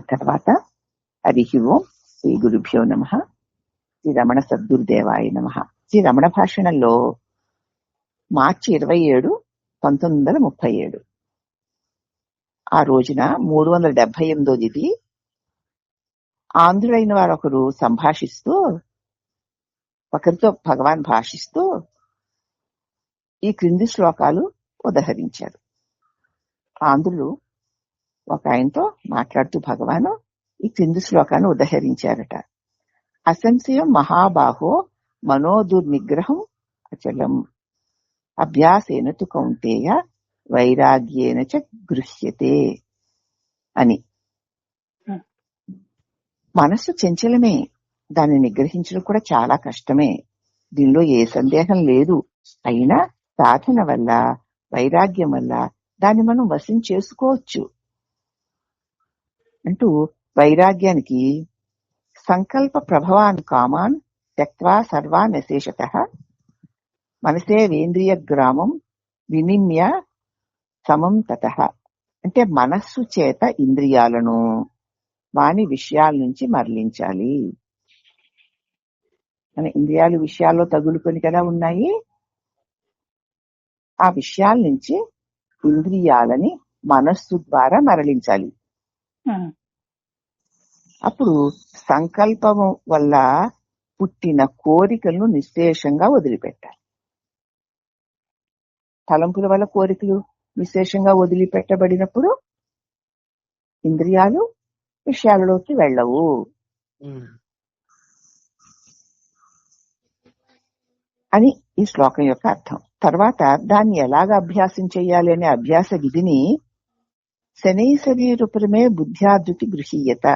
తర్వాత హరి ఓం శ్రీ గురుభ్యో నమ. శ్రీ రమణ సద్గురుదేవాయ నమ. శ్రీ రమణ భాషణంలో మార్చి ఇరవై ఏడు పంతొమ్మిది వందల ముప్పై ఏడు ఆ రోజున మూడు వందల డెబ్బై ఎనిమిదోది ఆంధ్రుడైన వారు ఒకరు సంభాషిస్తూ ఒకరితో భగవాన్ భాషిస్తూ ఈ క్రింది శ్లోకాలు ఉదహరించారు. ఆంధ్రులు ఒక ఆయనతో మాట్లాడుతూ భగవాను ఈ క్రింది శ్లోకాన్ని ఉదహరించారట. అసంశయం మహాబాహో మనోదుర్నిగ్రహం అచలం. అభ్యాసేన తు కౌంటేయ వైరాగ్యేన చ గృహ్యతే అని. మనస్సు చంచలమే. దాన్ని నిగ్రహించడం కూడా చాలా కష్టమే. దీనిలో ఏ సందేహం లేదు. అయినా సాధన వల్ల వైరాగ్యం వల్ల దాన్ని మనం వశం చేసుకోవచ్చు. అంటూ వైరాగ్యానికి సంకల్ప ప్రభవాన్ కామాన్ త్యక్వా సర్వాన్యశేషత మనసే వేంద్రియ గ్రామం వినిమ్య సమం తత. అంటే మనస్సు చేత ఇంద్రియాలను వాని విషయాల నుంచి మరలించాలి. మన ఇంద్రియాలు విషయాల్లో తగులుకొని కదా ఉన్నాయి? ఆ విషయాల నుంచి ఇంద్రియాలని మనస్సు ద్వారా మరలించాలి. అప్పుడు సంకల్పము వల్ల పుట్టిన కోరికలను నిశ్శేషంగా వదిలిపెట్టాలి. తలంపుల వల్ల కోరికలు విశేషంగా వదిలిపెట్టబడినప్పుడు ఇంద్రియాలు విషయాలలోకి వెళ్ళవు. అని ఈ శ్లోకం యొక్క అర్థం. తర్వాత దాన్ని ఎలాగ అభ్యాసం చేయాలి అనే అభ్యాస విధిని శనై శరీరపురమే బుద్ధ్యాధృతి గృహీయత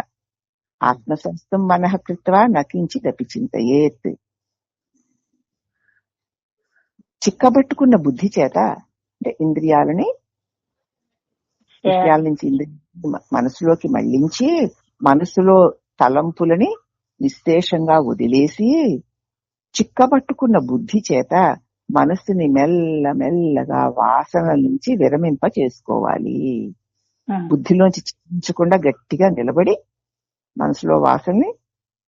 ఆత్మసంస్థం మనః కృత్వా నకించిదపి చింతయేత్ చిక్కబట్టుకున్న బుద్ధి చేత అంటే ఇంద్రియాలని విషయాల నుంచి మనసులోకి మళ్ళించి మనసులో తలంపులని నిశ్శేషంగా వదిలేసి చిక్కబట్టుకున్న బుద్ధి చేత మనస్సుని మెల్ల మెల్లగా వాసనల నుంచి విరమింప చేసుకోవాలి బుద్ధిలోంచి చించకుండా గట్టిగా నిలబడి మనసులో వాసనని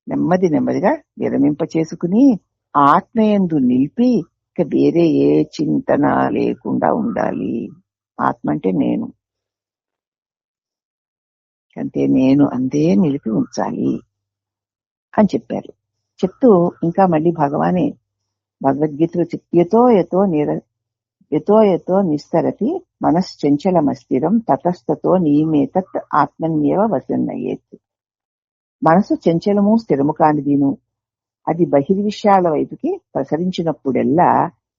నెమ్మది నెమ్మదిగా విరమింప చేసుకుని ఆత్మయందు నిలిపి ఇక వేరే ఏ చింతన లేకుండా ఉండాలి. ఆత్మ అంటే నేను. అంటే నేను అందే నిలిపి ఉంచాలి అని చెప్పారు. చెప్తూ ఇంకా మళ్ళీ భగవానే భగవద్గీతలో ఎతో ఎతో నిర ఎతో ఎతో నిస్తరతి మనశ్చంచలమస్థిరం తతస్థతో నియమేతత్ ఆత్మన్యేవ వసన్నయేత్ మనసు చంచలము స్థిరము కానిదిను అది బహిర్విషయాల వైపుకి ప్రసరించినప్పుడెల్లా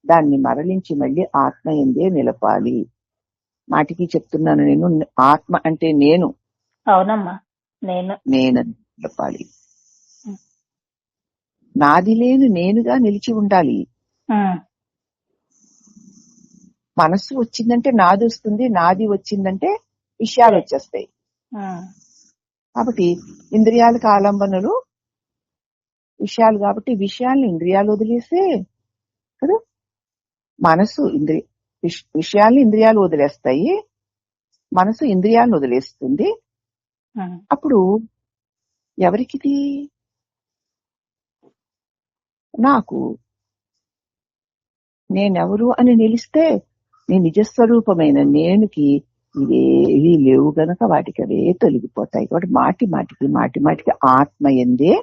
దాన్ని మరలించి మళ్ళీ ఆత్మ ఎందే నిలపాలి। మాటికి చెప్తున్నాను నేను ఆత్మ అంటే నేను। అవునమ్మా నేను। నేను నిలపాలి నాది లేని నేనుగా నిలిచి ఉండాలి। మనస్సు వచ్చిందంటే నాది వస్తుంది నాది వచ్చిందంటే విషయాలు వచ్చేస్తాయి. కాబట్టి ఇంద్రియాలకు ఆలంబనలు విషయాలు కాబట్టి విషయాల్ని ఇంద్రియాలు వదిలేసే కదా? మనసు ఇంద్రియ విషయాల్ని ఇంద్రియాలు వదిలేస్తాయి మనసు ఇంద్రియాలను వదిలేస్తుంది. అప్పుడు ఎవరికిది? నాకు. నేనెవరు అని నిలిస్తే నీ నిజస్వరూపమైన నేనుకి ఇవేవి లేవు గనక వాటికి అవే తొలగిపోతాయి. కాబట్టి మాటి మాటికి మాటి మాటికి ఆత్మ ఎందే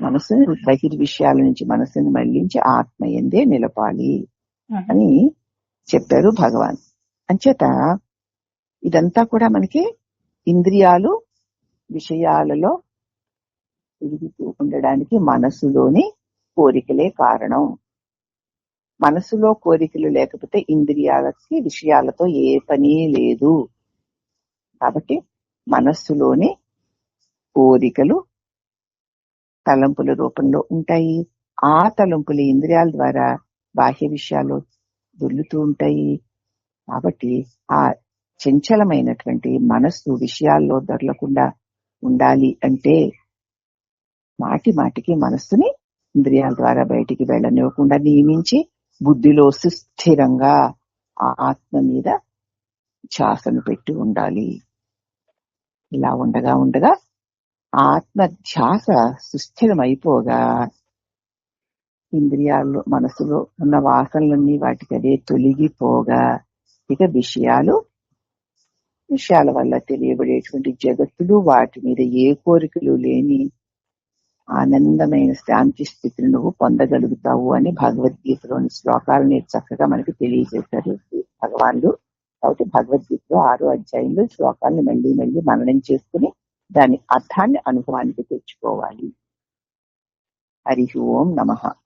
మనసుని బహిర్విషయాల నుంచి మనసుని మళ్ళించి ఆత్మ ఎందే నిలపాలి అని చెప్పారు భగవాన్. అంచేత ఇదంతా కూడా మనకి ఇంద్రియాలు విషయాలలో తిరుగుతూ ఉండడానికి మనసులోని కోరికలే కారణం. మనసులో కోరికలు లేకపోతే ఇంద్రియాలకి విషయాలతో ఏ పని లేదు. కాబట్టి మనస్సులోని కోరికలు తలంపుల రూపంలో ఉంటాయి. ఆ తలంపులు ఇంద్రియాల ద్వారా బాహ్య విషయాలు దొల్లుతూ ఉంటాయి. కాబట్టి ఆ చంచలమైనటువంటి మనస్సు విషయాల్లో దొరలకుండా ఉండాలి అంటే మాటి మాటికి మనస్సుని ఇంద్రియాల ద్వారా బయటికి వెళ్ళనివ్వకుండా నియమించి బుద్ధిలో సుస్థిరంగా ఆత్మ మీద ఛాసను పెట్టి ఉండాలి. ఇలా ఉండగా ఉండగా ఆత్మ ధ్యాస సుస్థిరమైపోగా ఇంద్రియాల్లో మనసులో ఉన్న వాసనలన్నీ వాటికి అదే తొలగిపోగా ఇక విషయాలు విషయాల వల్ల తెలియబడేటువంటి జగత్తులు వాటి మీద ఏ కోరికలు లేని ఆనందమైన శాంతి స్థితిని నువ్వు పొందగలుగుతావు అని భగవద్గీతలోని శ్లోకాలని చక్కగా మనకి తెలియజేశారు. భగవాన్లు కాబట్టి భగవద్గీతలో ఆరో అధ్యాయంలో శ్లోకాలను మళ్ళీ మళ్ళీ మననం చేసుకుని దాని అర్థాన్ని అనుభవానికి తెచ్చుకోవాలి. హరి ఓం నమః.